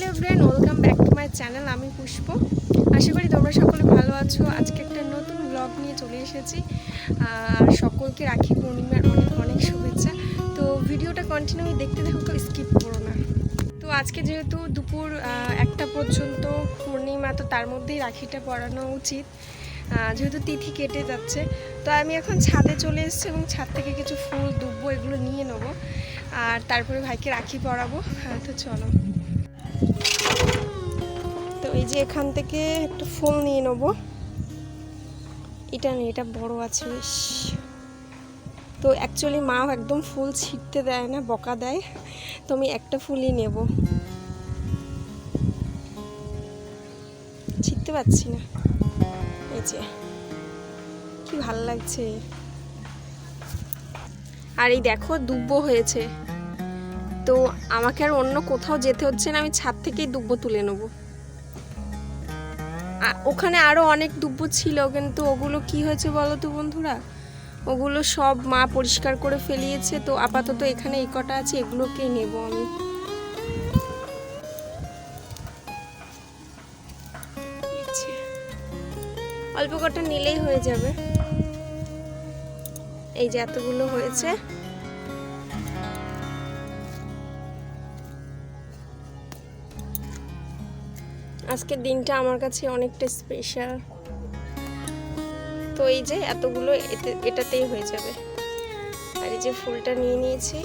Hello friend welcome back to my channel, আমি পুষ্প। আশা করি তোমরা সকলে ভালো আছো। আজকে একটা নতুন ব্লগ নিয়ে চলে এসেছি। আর সকলকে রাখি পূর্ণিমার অনেক অনেক শুভেচ্ছা। তো ভিডিওটা কন্টিনিউ দেখতে দেখো স্কিপ করো না। তো আজকে যেহেতু দুপুর একটা পর্যন্ত পূর্ণিমা, তো তার মধ্যেই রাখিটা পরানো উচিত। যেহেতু তিথি কেটে যাচ্ছে, তো আমি এখন ছাদে চলে এসেছি এবং ছাদ থেকে কিছু ফুল, দুব্বো এগুলো নিয়ে নেব। আর তারপরে ভাইকে রাখি পরাবো। হ্যাঁ তো চলো। তো এই যে এখান থেকে একটা ফুল নিয়ে নেব। এটা নেই এটা বড় আছে, বেশ। তো অ্যাকচুয়ালি মা একদম ফুল ছিটতে দেয় না, বকা দেয়। তো আমি একটা ফুলই নেব। ছিটতে পারছি না। এই যে, কি ভালো লাগছে। আর এই দেখো, দুব্বো হয়েছে। তো আমাকে আর অন্য কোথাও যেতে হচ্ছে না, আমি ছাদ থেকেই দুব্বো তুলে নেব। ওখানে আরও অনেক দুব্বো ছিল, কিন্তু ওগুলো কি হয়েছে বলো তো বন্ধুরা? ওগুলো সব মা পরিষ্কার করে ফেলিয়েছে, তো আপাতত এখানে এই কটা আছে এগুলোকেই নেব আমি। অল্প কটা নিলেই হয়ে যাবে। এই যে এতগুলো হয়েছে। আজকের দিনটা আমার কাছে অনেকটা স্পেশাল তো এই যে এতগুলো এতে, এটাতেই হয়ে যাবে। আর এই যে ফুলটা নিয়ে নিয়েছি।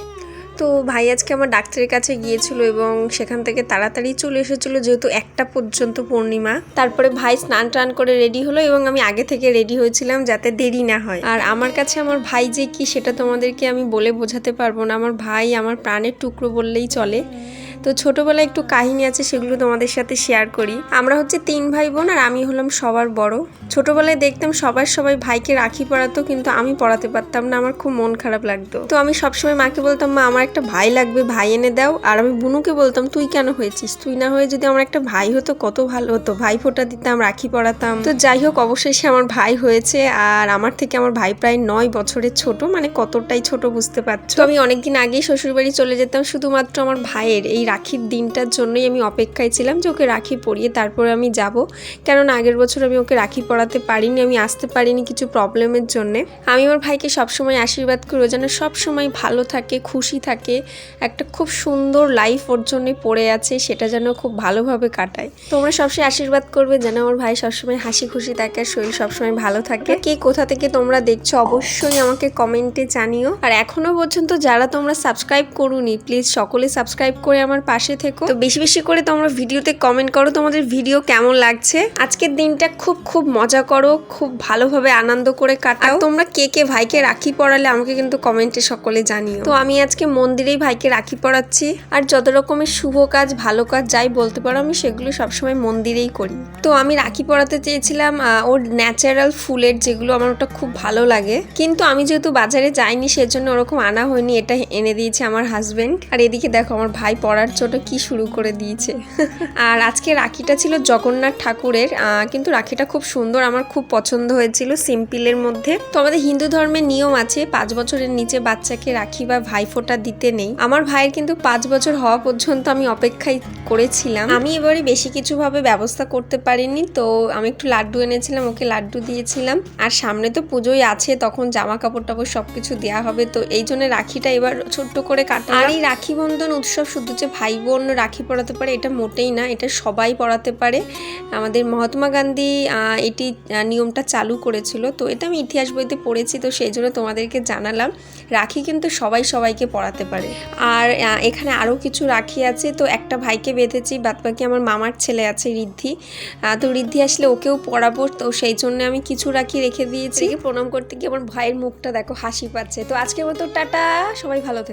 তো ভাই আজকে আমার ডাক্তারের কাছে গিয়েছিল এবং সেখান থেকে তাড়াতাড়ি চলে এসেছিল যেহেতু একটা পর্যন্ত পূর্ণিমা। তারপরে ভাই স্নান টান করে রেডি হলো এবং আমি আগে থেকে রেডি হয়েছিলাম যাতে দেরি না হয়। আর আমার কাছে আমার ভাই যে কি সেটা তোমাদেরকে আমি বলে বোঝাতে পারব না। আমার ভাই আমার প্রাণের টুকরো বললেই চলে। তো ছোটবেলায় একটু কাহিনী আছে, সেগুলো তোমাদের সাথে শেয়ার করি। আমরা হচ্ছে তিন ভাই বোন আর আমি হলাম সবার বড়। ছোটবেলায় দেখতাম সবার সবাই ভাইকে রাখি পড়াতো কিন্তু আমি পড়াতে পারতাম না, আমার খুব মন খারাপ লাগতো। তো আমি সবসময় মাকে বলতাম, মা, আমার একটা ভাই লাগবে, ভাই এনে দাও। আর আমি বুনুকে বলতাম, তুই কেন হয়েছিস? তুই না হয়ে যদি আমার একটা ভাই হতো, কত ভালো হতো। ভাই ফোঁটা দিতাম, রাখি পড়াতাম তো যাই হোক, অবশেষে আমার ভাই হয়েছে, আর আমার থেকে আমার ভাই প্রায় নয় বছরের ছোট মানে কতটাই ছোট বুঝতে পারছ? আমি অনেকদিন আগেই শ্বশুরবাড়ি চলে যেতাম, শুধুমাত্র আমার ভাইয়ের, এই রাখির দিনটার জন্যই আমি অপেক্ষায় ছিলাম যে ওকে রাখি পরিয়ে তারপরে আমি যাব। কেননা আগের বছর আমি ওকে রাখি পরাতে পারিনি, আমি আসতে পারিনি কিছু প্রবলেমের জন্যে। আমি আমার ভাইকে সবসময় আশীর্বাদ করি, ও যেন সবসময় ভালো থাকে, খুশি থাকে, একটা খুব সুন্দর লাইফ ওর জন্য পড়ে আছে, সেটা যেন খুব ভালোভাবে কাটায়। তোমরা সবসময় আশীর্বাদ করবে যেন আমার ভাই সবসময় হাসি খুশি থাকে আর শরীর সবসময় ভালো থাকে। কে কোথা থেকে তোমরা দেখছ অবশ্যই আমাকে কমেন্টে জানিও। আর এখনও পর্যন্ত যারা তোমরা সাবস্ক্রাইব করুনি প্লিজ সকলে সাবস্ক্রাইব করে আমার পাশে থেকো। তো বেশি বেশি করে তোমরা ভিডিওতে কমেন্ট করো তোমাদের ভিডিও কেমন লাগছে। আজকের দিনটা খুব খুব মজা করো, খুব ভালোভাবে আনন্দ করে কাটাও। তোমরা কে কে ভাইকে রাখি পড়ালে আমাকে কিন্তু কমেন্টে সকলে জানিও। তো আমি আজকে মন্দিরেই ভাইকে রাখি পড়াচ্ছি আর যত রকমের শুভ কাজ, ভালো কাজ যাই বলতে পারো, আমি সেগুলো সবসময় মন্দিরেই করি। তো আমি রাখি পড়াতে চেয়েছিলাম ওর ন্যাচারাল ফুলের যেগুলো আমার ওটা খুব ভালো লাগে। কিন্তু আমি যেহেতু বাজারে যাইনি, সেজন্য ওরকম আনা হয়নি, এটা এনে দিয়েছে আমার হাজবেন্ড আর এদিকে দেখো, আমার ভাই পড়ার জন্য কি শুরু করে দিয়েছে? আর আজকে রাখিটা ছিল জগন্নাথ ঠাকুরের কিন্তু রাখিটা খুব সুন্দর, আমার খুব পছন্দ হয়েছিল সিম্পিলের মধ্যে। তো আমাদের হিন্দু ধর্মের নিয়ম আছে, পাঁচ বছরের নিচে বাচ্চাকে রাখি বা ভাইফোঁটা দিতে নেই। আমার ভাইয়ের কিন্তু পাঁচ বছর হওয়া পর্যন্ত আমি অপেক্ষায় করেছিলাম। আমি এবারে বেশি কিছুভাবে ব্যবস্থা করতে পারিনি, তো আমি একটু লাড্ডু এনেছিলাম, ওকে লাড্ডু দিয়েছিলাম। আর সামনে তো পুজোই আছে, তখন জামা কাপড় টাপড় সবকিছু দেওয়া হবে, তো এই জন্য রাখিটা এবার ছোট্ট করে কাটা আর এই রাখি বন্ধন উৎসব শুধু যে ভাই বোন রাখি পরাতে পারে, এটা মোটেই না, এটা সবাই পরাতে পারে। আমাদের মহাত্মা গান্ধী এটি নিয়মটা চালু করেছিল, তো এটা আমি ইতিহাস বইতে পড়েছি, তো সেই জন্য তোমাদেরকে জানালাম। রাখি কিন্তু সবাই সবাইকে পড়াতে পারে। আর এখানে আরও কিছু রাখি আছে, তো একটা ভাইকে বেঁধেছি বাদ বাকি আমার মামার ছেলে আছে ঋদ্ধি। তো ঋদ্ধি আসলে ওকেও পড়াবো, তো সেই জন্য আমি কিছু রাখি রেখে দিয়েছি। প্রণাম করতে গিয়ে আমার ভাইয়ের মুখটা দেখো হাসি পাচ্ছে, তো আজকের মতো টাটা, সবাই ভালো থাকে।